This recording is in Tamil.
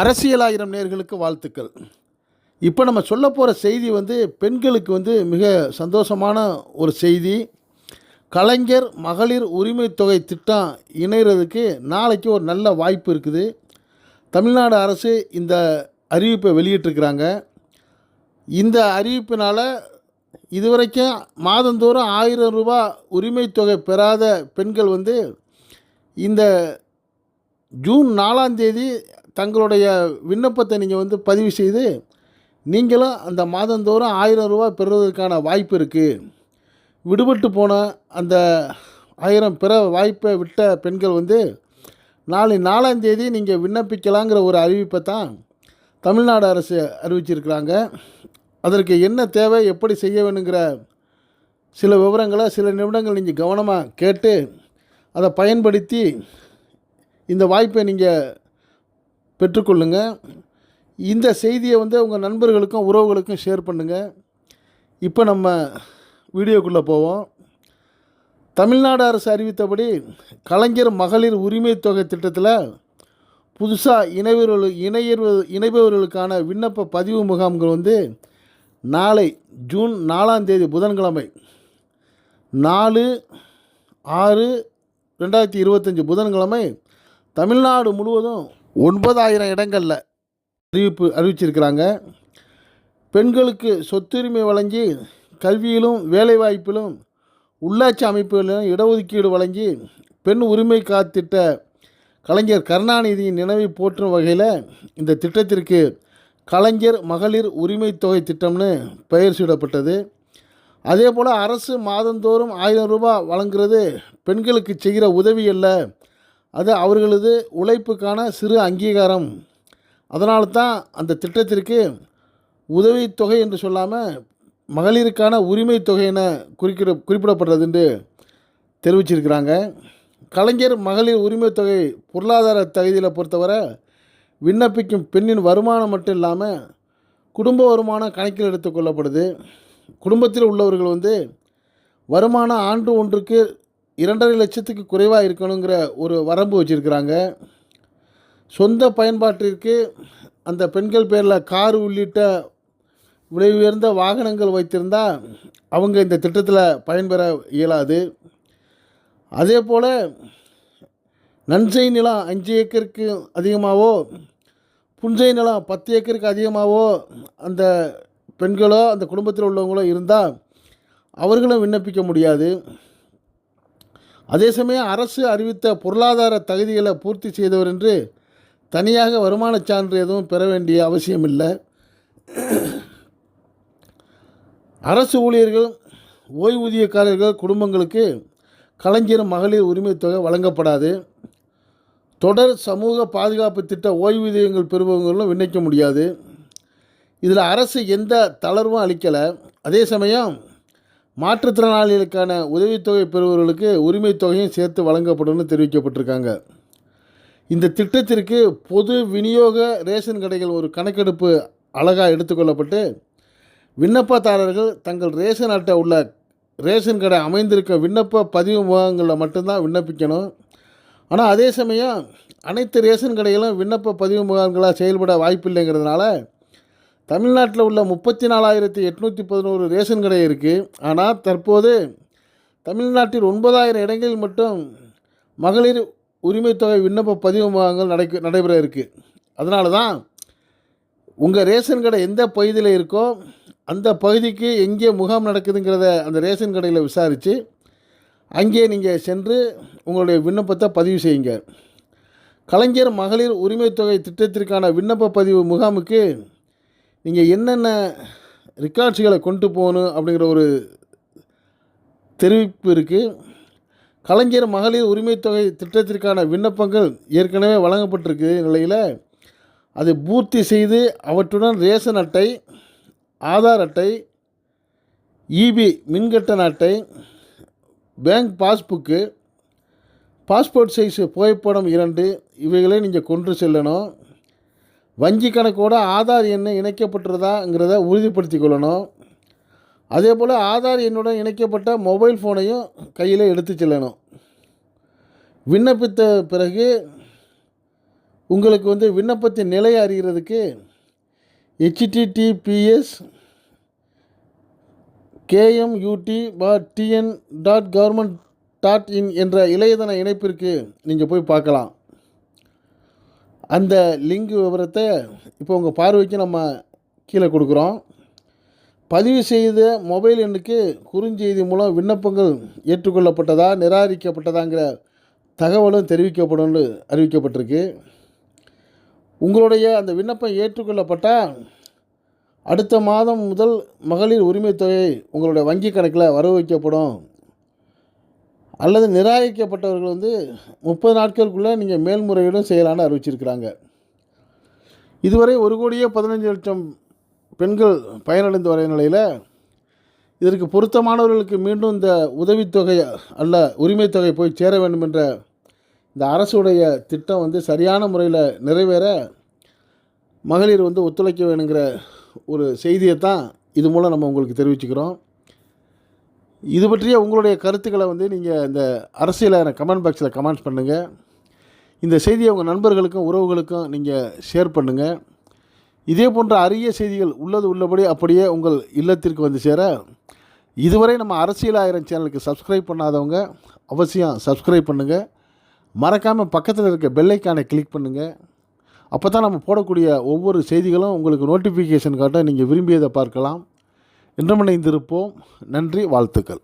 அரசியலாயிரம் நேர்களுக்கு வாழ்த்துக்கள். இப்போ நம்ம சொல்ல போகிற செய்தி வந்து பெண்களுக்கு வந்து மிக சந்தோஷமான ஒரு செய்தி. கலைஞர் மகளிர் உரிமை தொகை திட்டம் இணைகிறதுக்கு நாளைக்கு ஒரு நல்ல வாய்ப்பு இருக்குது. தமிழ்நாடு அரசு இந்த அறிவிப்பை வெளியிட்டிருக்கிறாங்க. இந்த அறிவிப்பினால் இதுவரைக்கும் மாதந்தோறும் ஆயிரம் ரூபா உரிமை தொகை பெறாத பெண்கள் வந்து இந்த ஜூன் நாலாம் தேதி தங்களுடைய விண்ணப்பத்தை நீங்கள் வந்து பதிவு செய்து நீங்களும் அந்த மாதந்தோறும் ஆயிரம் ரூபாய் பெறுவதற்கான வாய்ப்பு இருக்குது விடுபட்டு போன அந்த ஆயிரம் பெற வாய்ப்பை விட்ட பெண்கள் வந்து நாளை நாலாம் தேதி நீங்கள் விண்ணப்பிக்கலாங்கிற ஒரு அறிவிப்பை தான் தமிழ்நாடு அரசு அறிவிச்சிருக்கிறாங்க. அதற்கு என்ன தேவை எப்படி செய்ய வேணுங்கிற சில விவரங்களை சில நிமிடங்கள் நீங்கள் கவனமாக கேட்டு அதை பயன்படுத்தி இந்த வாய்ப்பை நீங்கள் பெற்றுக்கொள்ளுங்க. இந்த செய்தியை வந்து உங்கள் நண்பர்களுக்கும் உறவுகளுக்கும் ஷேர் பண்ணுங்கள் இப்போ நம்ம வீடியோக்குள்ளே போவோம். தமிழ்நாடு அரசு அறிவித்தபடி கலைஞர் மகளிர் உரிமை தொகை திட்டத்தில் புதுசாக இணைவர்கள் இணையர்வு இணைபவர்களுக்கான விண்ணப்ப பதிவு முகாம்கள் வந்து நாளை ஜூன் நாலாம் தேதி புதன்கிழமை நாலு ஆறு ரெண்டாயிரத்தி இருபத்தஞ்சி புதன்கிழமை தமிழ்நாடு முழுவதும் ஒன்பதாயிரம் இடங்களில் அறிவிப்பு அறிவிச்சிருக்கிறாங்க. பெண்களுக்கு சொத்துரிமை வழங்கி கல்வியிலும் வேலைவாய்ப்பிலும் உள்ளாட்சி அமைப்புகளிலும் இடஒதுக்கீடு வழங்கி பெண் உரிமை காத்திட்ட கலைஞர் கருணாநிதியின் நினைவை போற்றும் வகையில் இந்த திட்டத்திற்கு கலைஞர் மகளிர் உரிமை தொகை திட்டம்னு பெயர் சூடப்பட்டது அதே போல் அரசு மாதந்தோறும் ஆயிரம் ரூபாய் வழங்குறது பெண்களுக்கு செய்கிற உதவி அல்ல அது அவர்களது உழைப்புக்கான சிறு அங்கீகாரம். அதனால தான் அந்த திட்டத்திற்கு உதவித்தொகை என்று சொல்லாமல் மகளிருக்கான உரிமை தொகை என குறிக்கிட குறிப்பிடப்படுறது என்று தெரிவிச்சிருக்கிறாங்க. கலைஞர் மகளிர் உரிமை தொகை பொருளாதார தகுதியில் பொறுத்தவரை விண்ணப்பிக்கும் பெண்ணின் வருமானம் மட்டும் இல்லாமல் குடும்ப வருமானம் கணக்கில் எடுத்துக்கொள்ளப்படுது குடும்பத்தில் உள்ளவர்கள் வந்து வருமானம் ஆண்டு ஒன்றுக்கு இரண்டரை லட்சத்துக்கு குறைவாக இருக்கணுங்கிற ஒரு வரம்பு வச்சுருக்கிறாங்க. சொந்த பயன்பாட்டிற்கு அந்த பெண்கள் பேரில் கார் உள்ளிட்ட விலை உயர்ந்த வாகனங்கள் வைத்திருந்தால் அவங்க இந்த திட்டத்தில் பயன்பெற இயலாது. அதே போல் நன்சை நிலம் அஞ்சு ஏக்கருக்கு அதிகமாகவோ புன்சை நிலம் பத்து ஏக்கருக்கு அதிகமாகவோ அந்த பெண்களோ அந்த குடும்பத்தில் உள்ளவங்களோ இருந்தால் அவர்களும் விண்ணப்பிக்க முடியாது. அதே சமயம் அரசு அறிவித்த பொருளாதார தகுதிகளை பூர்த்தி செய்தவர் என்று தனியாக வருமானச் சான்று எதுவும் பெற வேண்டிய அவசியம் இல்லை அரசு ஊழியர்கள் ஓய்வூதியக்காரர்கள் குடும்பங்களுக்கு கலைஞர் மகளிர் உரிமை தொகை வழங்கப்படாது. தொடர் சமூக பாதுகாப்பு திட்ட ஓய்வூதியங்கள் பெறுபவர்களும் விண்ணப்பிக்க முடியாது. இதில் அரசு எந்த தளர்வும் அளிக்கலை. அதே சமயம் மாற்றுத்திறனாளிகளுக்கான உதவித்தொகை பெறுபவர்களுக்கு உரிமைத்தொகையும் சேர்த்து வழங்கப்படும்னு தெரிவிக்கப்பட்டிருக்காங்க. இந்த திட்டத்திற்கு பொது விநியோக ரேஷன் கடைகள் ஒரு கணக்கெடுப்பு அழகாக எடுத்துக்கொள்ளப்பட்டு விண்ணப்பதாரர்கள் தங்கள் ரேஷன் அட்டை உள்ள ரேஷன் கடை அமைந்திருக்க விண்ணப்ப பதிவு முகங்களில் மட்டும்தான் விண்ணப்பிக்கணும். ஆனால் அதே சமயம் அனைத்து ரேஷன் கடைகளும் விண்ணப்ப பதிவு முகாம்களாக செயல்பட வாய்ப்பில்லைங்கிறதுனால தமிழ்நாட்டில் உள்ள முப்பத்தி நாலாயிரத்தி எட்நூற்றி பதினோரு ரேஷன் கடை இருக்குது ஆனால் தற்போது தமிழ்நாட்டில் ஒன்பதாயிரம் இடங்களில் மட்டும் மகளிர் உரிமைத்தொகை விண்ணப்ப பதிவு முகங்கள் நடக்க நடைபெற இருக்குது அதனால தான் உங்கள் ரேஷன் கடை எந்த பகுதியில் இருக்கோ அந்த பகுதிக்கு எங்கே முகாம் நடக்குதுங்கிறத அந்த ரேஷன் கடையில் விசாரித்து அங்கே நீங்கள் சென்று உங்களுடைய விண்ணப்பத்தை பதிவு செய்யுங்க. கலைஞர் மகளிர் உரிமைத்தொகை திட்டத்திற்கான விண்ணப்ப பதிவு முகாமுக்கு நீங்கள் என்னென்ன ரெக்கார்ட்ஸுகளை கொண்டு போகணும் அப்படிங்கிற ஒரு தெரிவிப்பு இருக்குது கலைஞர் மகளிர் உரிமைத்தொகை திட்டத்திற்கான விண்ணப்பங்கள் ஏற்கனவே வழங்கப்பட்டிருக்கு நிலையில். அதை பூர்த்தி செய்து அவற்றுடன் ரேஷன் அட்டை ஆதார் அட்டை இபி மின்கட்டண அட்டை பேங்க் பாஸ்புக்கு பாஸ்போர்ட் சைஸு புகைப்படம் இரண்டு இவைகளை நீங்கள் கொண்டு செல்லணும். வங்கி கணக்கோட ஆதார் எண்ணை இணைக்கப்பட்டுறதாங்கிறத உறுதிப்படுத்தி கொள்ளணும் அதே போல் ஆதார் எண்ணுடன் இணைக்கப்பட்ட மொபைல் ஃபோனையும் கையில் எடுத்து செல்லணும். விண்ணப்பித்த பிறகு உங்களுக்கு வந்து விண்ணப்பத்தின் நிலை அறிகிறதுக்கு ஹெச்டிடிபிஎஸ் கேஎம்யூடி பா TN dot government dot in என்ற இணையதள இணைப்பிற்கு நீங்கள் போய் பார்க்கலாம். அந்த லிங்க் விவரத்தை இப்போ உங்கள் பார்வைக்கு நம்ம கீழே கொடுக்குறோம். பதிவு செய்த மொபைல் எண்ணுக்கு குறுஞ்செய்தி மூலம் விண்ணப்பங்கள் ஏற்றுக்கொள்ளப்பட்டதா நிராகரிக்கப்பட்டதாங்கிற தகவலும் தெரிவிக்கப்படும்னு அறிவிக்கப்பட்டிருக்கு. உங்களுடைய அந்த விண்ணப்பம் ஏற்றுக்கொள்ளப்பட்டால் அடுத்த மாதம் முதல் மகளிர் உரிமைத் தொகை உங்களுடைய வங்கி கணக்கில் வரவு வைக்கப்படும் அல்லது நிராகரிக்கப்பட்டவர்கள் வந்து முப்பது நாட்களுக்குள்ளே நீங்கள் மேல்முறையீடும் செய்யலான்னு அறிவிச்சிருக்கிறாங்க. இதுவரை ஒரு கோடியே பதினஞ்சு லட்சம் பெண்கள் பயனடைந்து வர நிலையில் இதற்கு பொருத்தமானவர்களுக்கு மீண்டும் இந்த உதவித்தொகை அல்ல உரிமைத்தொகை போய் சேர வேண்டும் என்ற இந்த அரசுடைய திட்டம் வந்து சரியான முறையில் நிறைவேற மகளிர் வந்து ஒத்துழைக்க வேணுங்கிற ஒரு செய்தியை தான் இது மூலம் நம்ம உங்களுக்கு தெரிவிச்சுக்கிறோம். இது பற்றிய உங்களுடைய கருத்துக்களை வந்து நீங்கள் இந்த அரசியலை கமெண்ட் பாக்ஸில் கமெண்ட்ஸ் பண்ணுங்கள் இந்த செய்தியை உங்கள் நண்பர்களுக்கும் உறவுகளுக்கும் நீங்கள் ஷேர் பண்ணுங்கள் இதே போன்ற அரிய செய்திகள் உள்ளது உள்ளபடி அப்படியே உங்கள் இல்லத்திற்கு வந்து சேர. இதுவரை நம்ம அரசியல் ஆயிரம் சேனலுக்கு சப்ஸ்கிரைப் பண்ணாதவங்க அவசியம் சப்ஸ்கிரைப் பண்ணுங்கள் மறக்காமல் பக்கத்தில் இருக்க பெல்லைக்கானை கிளிக் பண்ணுங்கள் அப்போ தான் நம்ம போடக்கூடிய ஒவ்வொரு செய்திகளும் உங்களுக்கு நோட்டிஃபிகேஷன் காட்ட நீங்கள் விரும்பியதை பார்க்கலாம். இன்றமடைந்திருப்போம் நன்றி வாழ்த்துக்கள்.